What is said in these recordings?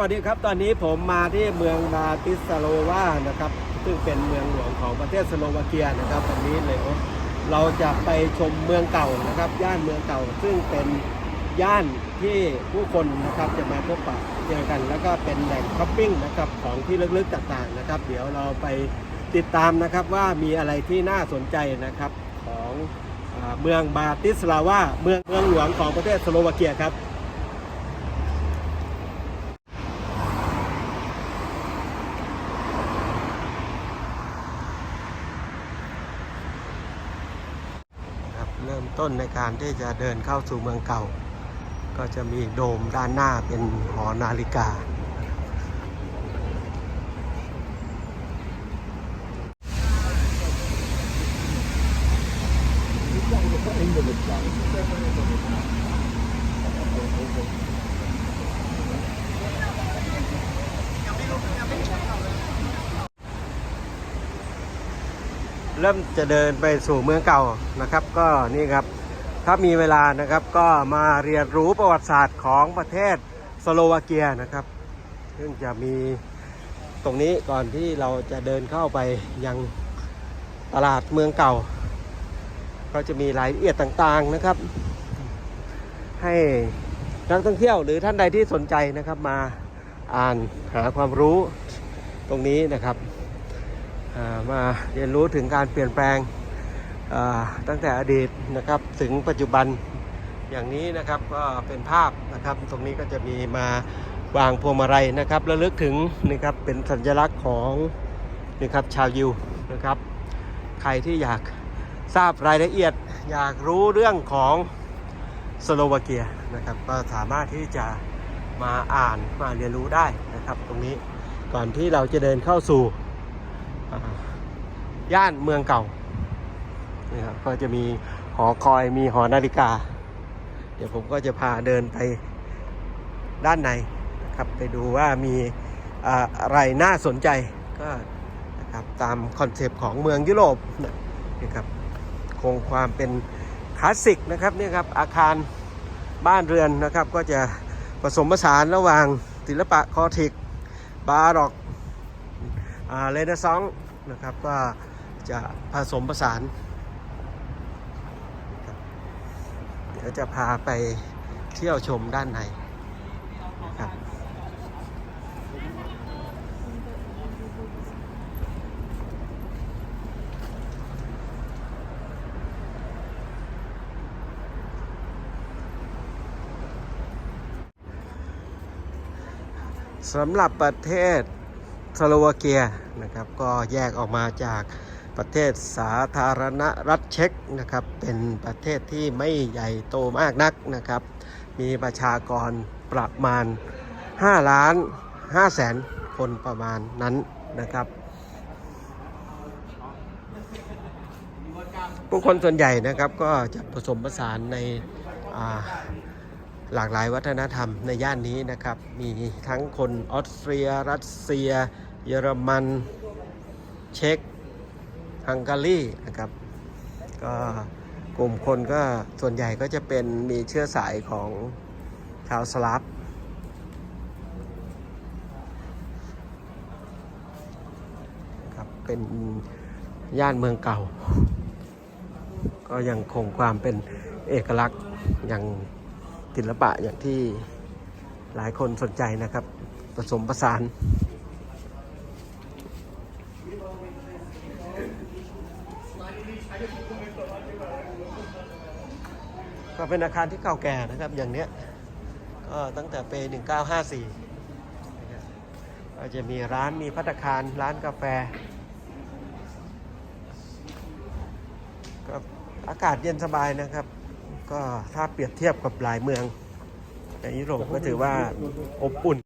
สวัสดีครับ ตอนนี้ผมมาที่เมืองบาติสโลวานะครับ ซึ่งเป็นเมืองหลวงของประเทศสโลวาเกียนะครับวันนี้เลยเราจะไปชมเมืองเก่านะครับ ย่านเมืองเก่า ซึ่งเป็นย่านที่ผู้คนนะครับจะมาพบปะเจอกัน แล้วก็เป็นแหล่งช้อปปิ้งนะครับของที่ลึกๆต่างๆนะครับ เดี๋ยวเราไปติดตามนะครับว่ามีอะไรที่น่าสนใจนะครับของอเมืองบาติสลาวาเมืองเมืองหลวงของประเทศสโลวาเกียครับเริ่มต้ นในการที่จะเดินเข้าสู่เมืองเก่า ก็จะมีโดมด้านหน้าเป็นหอนาฬิกา เริ่มจะเดินไปสู่เมืองเก่านะครับ ก็นี่ครับ ถ้ามีเวลานะครับก็มาเรียนรู้ประวัติศาสตร์ของประเทศสโลวาเกียนะครับ ซึ่งจะมีตรงนี้ก่อนที่เราจะเดินเข้าไปยังตลาดเมืองเก่า ก็จะมีรายละเอียดต่างๆนะครับ ให้นักท่องเที่ยวหรือท่านใดที่สนใจนะครับมาอ่านหาความรู้ตรงนี้นะครับามาเรียนรู้ถึงการเปลี่ยนแปลง ตั้งแต่อดีตนะครับถึงปัจจุบันอย่างนี้นะครับก็เป็นภาพนะครับ ตรงนี้ก็จะมีมาวางพวงมาลัยนะครับระลึกถึงนะครับเป็นสัญลักษณ์ของนะครับชาวยิวนะครับ ใครที่อยากทราบรายละเอียด อยากรู้เรื่องของสโลวาเกียนะครับ ก็สามารถที่จะมาอ่านมาเรียนรู้ได้นะครับ ตรงนี้ก่อนที่เราจะเดินเข้าสู่ย่านเมืองเก่า นี่ครับก็จะมีหอคอยมีหอนาฬิกา เดี๋ยวผมก็จะพาเดินไปด้านในนะครับ ไปดูว่ามีอะไรน่าสนใจก็นะครับตามคอนเซปต์ของเมืองยุโรปนะครับคงความเป็นคลาสสิกนะครับนี่ครับอาคารบ้านเรือนนะครับ ก็จะผสมผสานระหว่างศิลปะคอทิก บาร็อกเรเนซองส์นะครับก็จะผสมผสานครับ เดี๋ยวจะพาไปเที่ยวชมด้านในครับสำหรับประเทศสโลวาเกียนะครับ ก็แยกออกมาจาก ประเทศสาธารณรัฐเช็กนะครับ เป็นประเทศที่ไม่ใหญ่โตมากนักนะครับ มีประชากรประมาณ 5 ล้าน5แสนคนประมาณนั้นนะครับ ผู้คนส่วนใหญ่นะครับก็จะผสมผสานในาหลากหลายวัฒนธรรมในย่านนี้นะครับ มีทั้งคนออสเตรีย รัสเซีย เยอรมัน เช็ก ฮังการีนะครับ ก็กลุ่มคนก็ส่วนใหญ่ก็จะเป็นมีเชื้อสายของชาวสลาฟครับเป็นย่านเมืองเก่า ก็ยังคงความเป็นเอกลักษณ์อย่างศิลปะอย่างที่หลายคนสนใจนะครับ ผสมผสาน ก็เป็นอาคารที่เก่าแก่นะครับ อย่างเนี้ยก็ตั้งแต่ปี 1954ก็จะมีร้านมีพัตตาคารร้านกาแฟก็อากาศเย็นสบายนะครับ ก็ถ้าเปรียบเทียบกับหลายเมืองในยุโรปก็ถือว่าอบอุ่น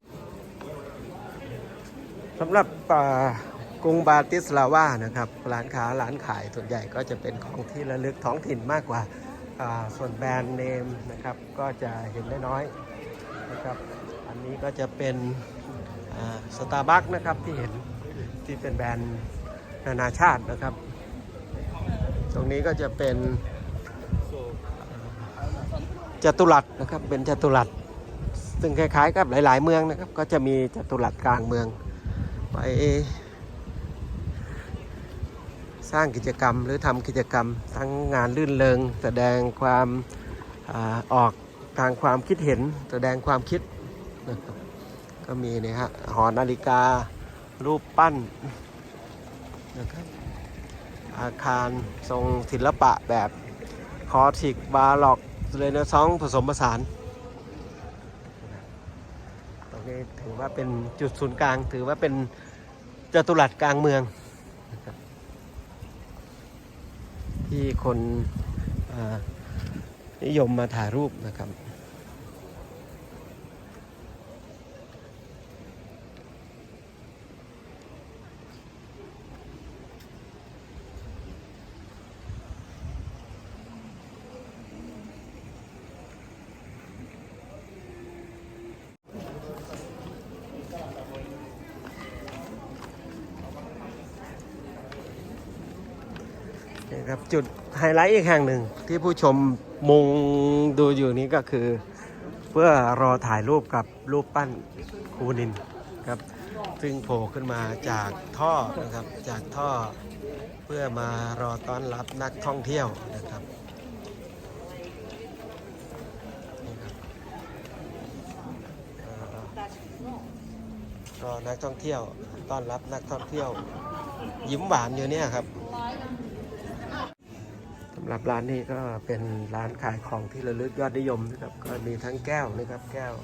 สำหรับอ่า กรุงบาติสลาวานะครับร้านค้าร้านขายส่วนใหญ่ก็จะเป็นของที่ระลึกท้องถิ่นมากกว่าส่วนแบรนด์เนมนะครับก็จะเห็นได้น้อยนะครับอันนี้ก็จะเป็นสตาร์บัคนะครับที่เห็นที่เป็นแบรนด์นานาชาตินะครับ ตรงนี้ก็จะเป็นจตุรัสนะครับเป็นจตุรัสซึ่งคล้ายๆกับหลาย ๆ เมืองนะครับ ก็จะมีจัตุรัสกลางเมืองไป สร้างกิจกรรม หรือทำกิจกรรม ทั้งงานลื่นเริงแสดงความอออกทางความคิดเห็น แสดงความคิดนะครับก็มีเนี่ยฮะหอนาฬิกา รูปปั้นนะครับอาคารทรงศิลปะแบบคอทิกบาล็อกเรเนซองผสมผสานตรงนี้ถือว่าเป็นจุดศูนย์กลาง ถือว่าเป็นจตุรัสกลางเมืองนะครับ ที่คนนิยมมาถ่ายรูปนะครับ ครับจุดไฮไลท์อีกแห่งหนึ่งที่ผู้ชมมุงดูอยู่นี้ก็คือ เพื่อรอถ่ายรูปกับรูปปั้นครูนินครับ ซึ่งโผล่ขึ้นมาจากท่อนะครับจากท่อเพื่อมารอต้อนรับนักท่องเที่ยวนะครับรอนักท่องเที่ยวต้อนรับนักท่องเที่ยว ยิ้มหวานอยู่เนี่ยครับ หรับร้านนี้ก็เป็นร้านขายของที่ระลึกยอดนิยมนะครับ ก็มีทั้งแก้วนะครับ แก้ว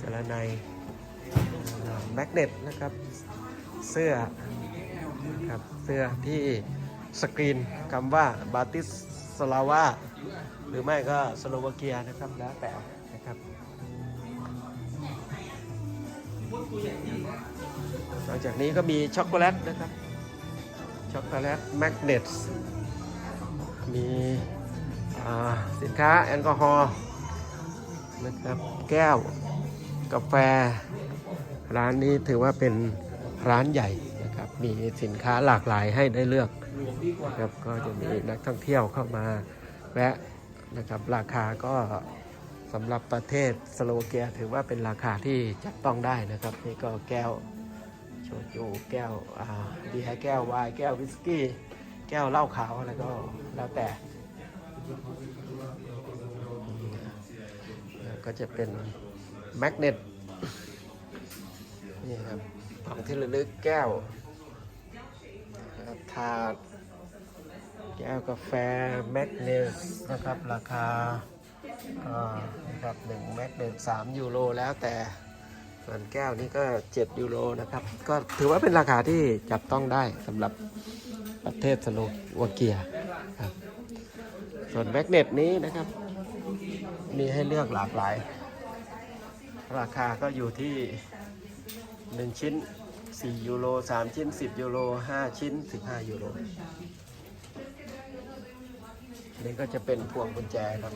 จารไนแมกเนตนะครับ เสื้อครับเสื้อที่สกรีนคำว่าบาติสสลาวาหรือไม่ก็สโลวาเกียนะครับแล้วแต่นะครับนอกจากนี้ก็มีช็อกโกแลตนะครับ ช็อกโกแลตแมกเนตมีสินค้าแอลกอฮอล์นะครับแก้วกาแฟ ร้านนี้ถือว่าเป็นร้านใหญ่นะครับ มีสินค้าหลากหลายให้ได้เลือกนะครับก็จะมีนักท่องเที่ยวเข้ามาแวะนะครับราคาก็สำหรับประเทศสโลวาเกียถือว่าเป็นราคาที่จับต้องได้นะครับ นี่ก็แก้ว จูแก้วอ่าเบียร์แก้วไวน์แก้ววิสกี้ แก้วเหล้าขาวอะไรก็แล้วแต่ ก็จะเป็นแมกเนตนี่ครับของที่ระลึกแก้วถาดแก้วกาแฟแมกเนตนะครับ ราคาอ่านะครับหนึ่งแมกเนตสามยูโรแล้วแต่ ส่วนแก้วนี้ก็7ยูโรนะครับ ก็ถือว่าเป็นราคาที่จับต้องได้สำหรับประเทศสโลวาเกียครับ ส่วนแมกเนตนี้นะครับ มีให้เลือกหลากหลาย ราคาก็อยู่ที่ 1 ชิ้น 4 ยูโร 3 ชิ้น 10 ยูโร 5 ชิ้น 15 ยูโรนี่ก็จะเป็นพวงกุญแจครับ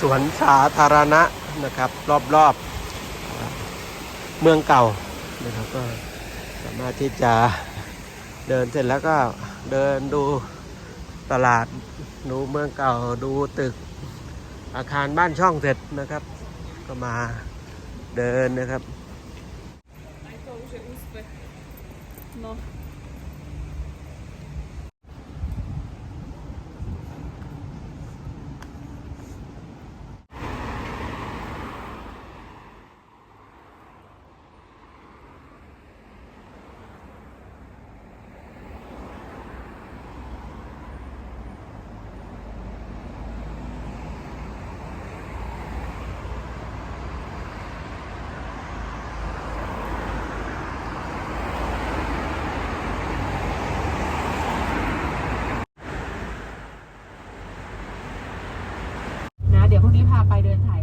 สวนสาธารณะนะครับ รอบๆเมืองเก่านะครับก็สามารถที่จะเดินเสร็จแล้วก็เดินดูตลาดดูเมืองเก่าดูตึกอาคารบ้านช่องเสร็จนะครับ ก็มาเดินนะครับ พรุ่งนี้พาไปเดินถ่าย